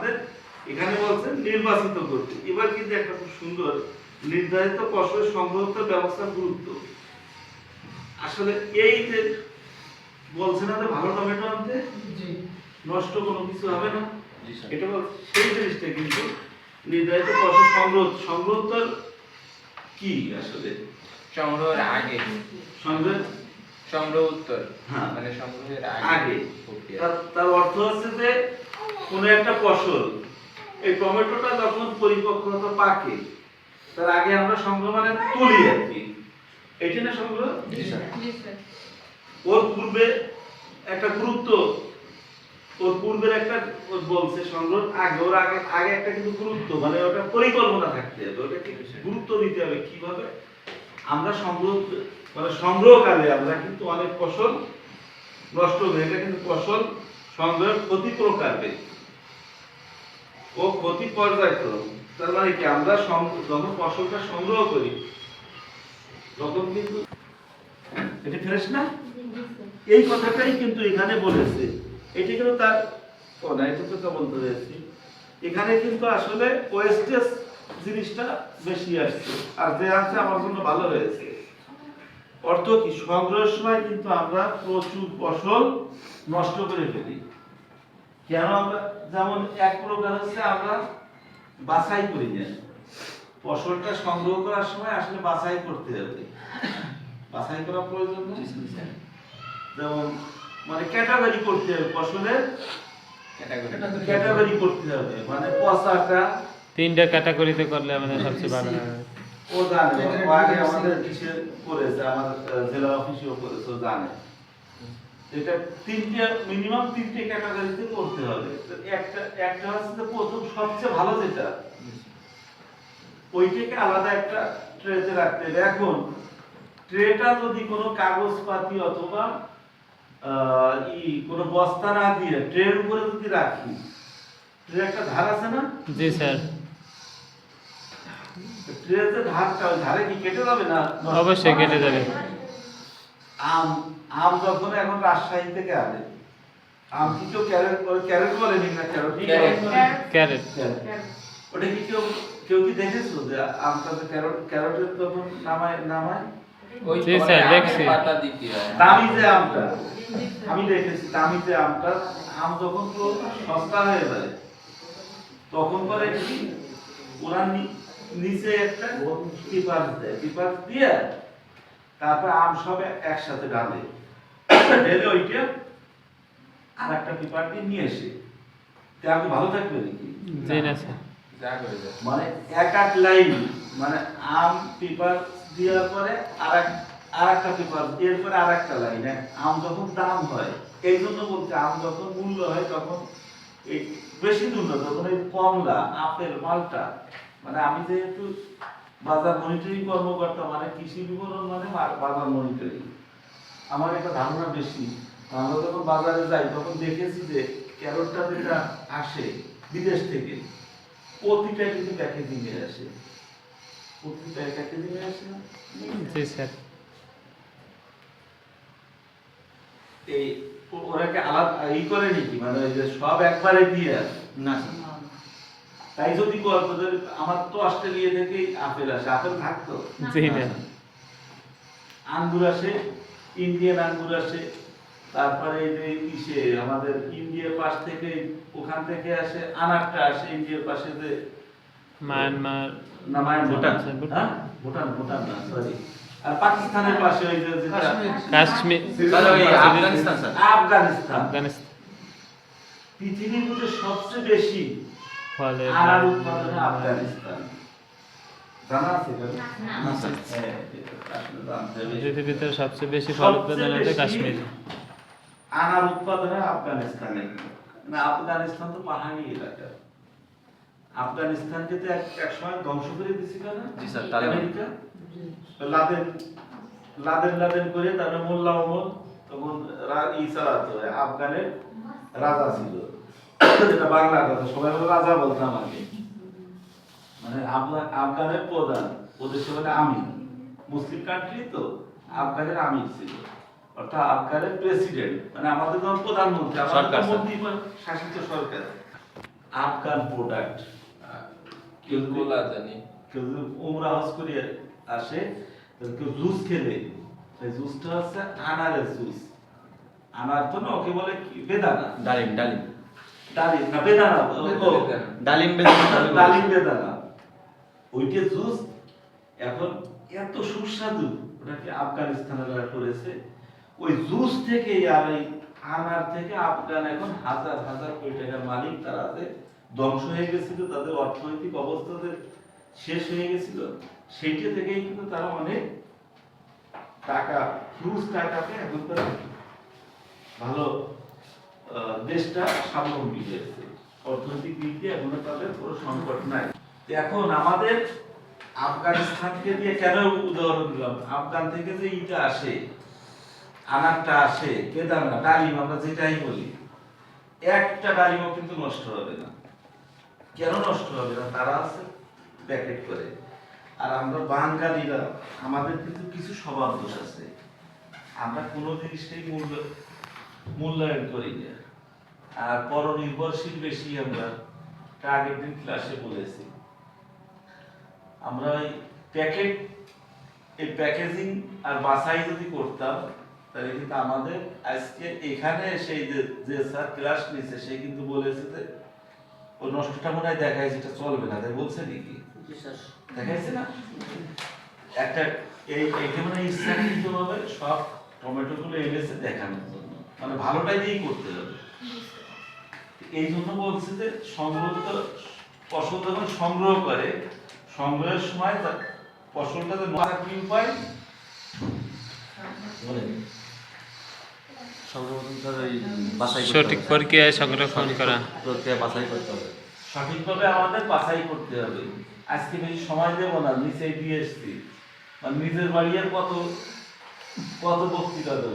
আমাদের এখানে বলছেন নির্বাচিত করতে এবার কিন্তু একটা খুব সুন্দর নির্ধারিত ফসল সংগ্রহ ব্যবস্থার গুরুত্ব। আসলে এই যে বলছে না যে ভালো টমেটো আনতে নষ্ট কোনো কিছু হবে না। এটা সেই জিনিসটা কিন্তু নির্ধারিত ফসল সংগ্রহ সংগ্রহ তো কি আসলে? সংগ্রহের আগে। সংগ্রহ? সংগ্রহ উত্তর। হ্যাঁ। মানে সংগ্রহের আগে। তার অর্থ হচ্ছে যে কোনো একটা ফসল এই টমেটোটা যখন পরিপক্কতা পাকে তার আগে আমরা সংগ্রহ মানে তুলি আর কি। এইটা না সংগ্রহ? ওর পূর্বে একটা গুরুত্ব ওর পূর্বের একটা ওর বলছে সংগ্রহ আগে ওর আগে আগে একটা কিন্তু গুরুত্ব মানে ওটা পরিকল্পনা থাকতে হবে ওটাকে গুরুত্ব দিতে হবে কীভাবে? আমরা সংগ্রহ মানে সংগ্রহকালে আমরা কিন্তু অনেক ফসল নষ্ট হয়ে এটা কিন্তু ফসল সংগ্রহের ক্ষতি প্রকারবে ও ক্ষতি পর্যায়ক্রম তার মানে কি আমরা যখন ফসলটা সংগ্রহ করি, তখন কিন্তু এটা ফ্রেশ না? এই কথাটাই কিন্তু এখানে বলেছে। এটি কিন্তু তার ও, না, এটা এখানে কিন্তু আসলে ওয়েস্টেজ জিনিসটা বেশি আসছে। আর যে আছে আমার জন্য ভালো হয়েছে। অর্থ কি? সংগ্রহের সময় কিন্তু আমরা প্রচুর ফসল নষ্ট করে ফেলি। কেন আমরা যেমন এক প্রকার হচ্ছে আমরা বাছাই করি না। ফসলটা সংগ্রহ করার সময় আসলে বাছাই করতে হবে। বাছাই করা প্রয়োজন নেই। যেমন মানে ক্যাটাগরি করতে হবে ফসলের ক্যাটাগরি ক্যাটাগরি করতে হবে। মানে পচাটা। তিনটা ক্যাটাগরিতে করলে আমাদের সবচেয়ে ভালো হয়। ও জানে। আগে আমাদের কিসে করেছে? আমাদের জেলা অফিসেও করেছে ও জানে। এটা তিনটে মিনিমাম তিনটে ক্যাটাগরিতে করতে হবে। একটা একটা হচ্ছে প্রথম সবচেয়ে ভালো যেটা ওইটাকে আলাদা একটা ট্রেতে রাখতে হবে। এখন ট্রেটা যদি কোনো কাগজপাতি অথবা ই কোনো বস্তা না দিয়ে ট্রের উপরে যদি রাখি ট্রে একটা ধার আছে না? জি স্যার। ট্রের যে ধারটা ধারে কি কেটে যাবে না অবশ্যই কেটে যাবে। আম আম যখন এখন রাজশাহী থেকে আনে আম কি কেউ ক্যারেট ক্যারেট বলেনি না ক্যারেট। ক্যারেট। ওটা কি কেউ কেউ কি দেখেছ যে আমটা যে ক্যারট ক্যারটের তখন নামায় নামায়? ওই জি পরে স্যার, আমের দেখছি। পাতা দিতে দামি যে আমটা আমি দেখেছি দামি যে আমটা আম যখন সস্তা হয়ে যায় তখন কি ওরা নিচে একটা পেপার দেয় পেপার দিয়ে তারপর আম সব একসাথে ঢালে ঢেলে ওইটা আর একটা পেপার দিয়ে নিয়ে এসে তে আমি ভালো থাকবে নাকি? জি না স্যার। যা যায় মানে এক এক লাইন মানে আম পেপার দেওয়ার পরে আর এক আর একটা পেপার এরপরে আর একটা লাইন আম যখন দাম হয় এই জন্য বলতে আম যখন মূল্য হয় তখন এই বেশি দূর না তখন এই কমলা আপেল মালটা মানে আমি যেহেতু বাজার মনিটরিং কর্মকর্তা মানে কৃষি বিপণন মানে বাজার মনিটরিং আমার একটা ধারণা বেশি। আমরা যখন বাজারে যাই তখন দেখেছি যে ক্যারটটা যেটা আসে বিদেশ থেকে প্রতিটা কিন্তু প্যাকেজিং এ আসে। প্রতিটা প্যাকেজিং এ আসে জি স্যার। এই ওরা কি আলাদা ই করে নাকি মানে ওই যে সব একবারে দিয়ে আসে? না তাই যদি আমার তো অস্ট্রেলিয়া থেকেই আপেল আসে। আপেল থাকতো? আঙ্গুর আসে ইন্ডিয়ান আঙ্গুর আসে তারপরে এই যে ইসে আমাদের ইন্ডিয়ার পাশ থেকে ওখান থেকে আসে আনারটা আসে ইন্ডিয়ার পাশে যে মায়ানমার। না ভুটান আচ্ছা, হ্যাঁ? ভুটান। ভুটান না সরি আর পাকিস্তানের পাশে ওই যে কাশ্মীর। আফগানিস্তান, আফগানিস্তান। আফগানিস্তান। পৃথিবীর মধ্যে সবচেয়ে বেশি ফলে উৎপাদনে আফগানিস্তান। হ্যাঁ। পৃথিবীতে সবচেয়ে বেশি ফল উৎপাদন হচ্ছে কাশ্মীর। বেশি আনার উৎপাদনে আফগানিস্তানে না আফগানিস্তান তো পাহাড়ি এলাকা। আফগানিস্তানকে তো এক এক সময় ধ্বংস করে দিছিল না? জি sir, America? Laden Laden Laden করে তারপরে মোল্লা ওমর তখন রা- ই চালাতো আফগানের রাজা ছিল। যেটা বাংলা কথা সবাই বলে রাজা বলতাম আগে মানে আফগান আফগানের প্রধান ওদেশে বলে আমির। মুসলিম কান্ট্রি তো আফগানের আমির ছিল অর্থাৎ আফগানের প্রেসিডেন্ট মানে আমাদের যেমন প্রধানমন্ত্রী আমাদের শাসিত সরকার। আফগান প্রোডাক্ট কেউ জানি। কেউ যদি উমরা হজ করে আসে কেউ জুস খেলে। সেই জুসটা হচ্ছে আনারের জুস। আনার তো না ওকে বলে কি? বেদানা। ডালিম ডালিম। ডালিম না বেদানা ও, ও, ডালিম বেদানা ডালিম বেদানা। ওইটা জুস এখন এত সুস্বাদু। ওটাকে আফগানিস্তানেরা করেছে ওই জুস থেকে আর এই আনার থেকে আফগান এখন হাজার হাজার কোটি টাকার মালিক। তারা যে ধ্বংস হয়ে গেছিল তাদের অর্থনৈতিক অবস্থা শেষ হয়ে গেছিল সেইটা থেকেই কিন্তু তারা অনেক টাকা টাকাতে এখন তারা ভালো দেশটা স্বাবলম্বী হয়েছে অর্থনৈতিক দিক দিয়ে এখনও তাদের কোনো সংকট নাই। এখন আমাদের আফগানিস্তানকে দিয়ে কেন উদাহরণ দিলাম? আফগান থেকে যে ইটা আসে, আনারটা আসে বেদানা ডালিম, আমরা যেটাই বলি, একটা ডালিমও কিন্তু নষ্ট হবে না। কেন নষ্ট হবে না? তারা আছে প্যাকেট করে। আর আমরা বাঙালিরা, আমাদের কিন্তু কিছু স্বভাব দোষ আছে। আমরা কোনো জিনিসটাই মূল্য মূল্যায়ন করি না। আর পরনির্ভরশীল বেশি আমরা আগের দিন ক্লাসে বলেছি। আমরা ওই প্যাকেট এই প্যাকেজিং আর বাছাই যদি করতাম তাহলে কিন্তু আমাদের আজকে এখানে সেই যে স্যার ক্লাস নিছে সে কিন্তু বলেছে যে ও নষ্টটা মনে হয় দেখায় যেটা চলবে না। তাই বলছে নাকি? দেখাইছে না? একটা এই এইটা মানে ইচ্ছাকৃত ভাবে সব টমেটোগুলো এনেছে দেখানোর জন্য। মানে ভালোটাই দিয়েই করতে হবে। এই জন্য বলছে যে সংগ্রহ ফসল যখন সংগ্রহ করে সংগ্রহের সময় তার ফসলটা যে নষ্ট কি উপায়? সঠিক প্রক্রিয়ায় সংরক্ষণ করা। প্রক্রিয়া বাছাই করতে হবে। সঠিকভাবে আমাদের বাছাই করতে হবে। আজকে বেশি সময় দেবো না নিচে দিয়ে এসছি। মানে নিজের বাড়ি আর কত কত বক্তৃতা দেবো।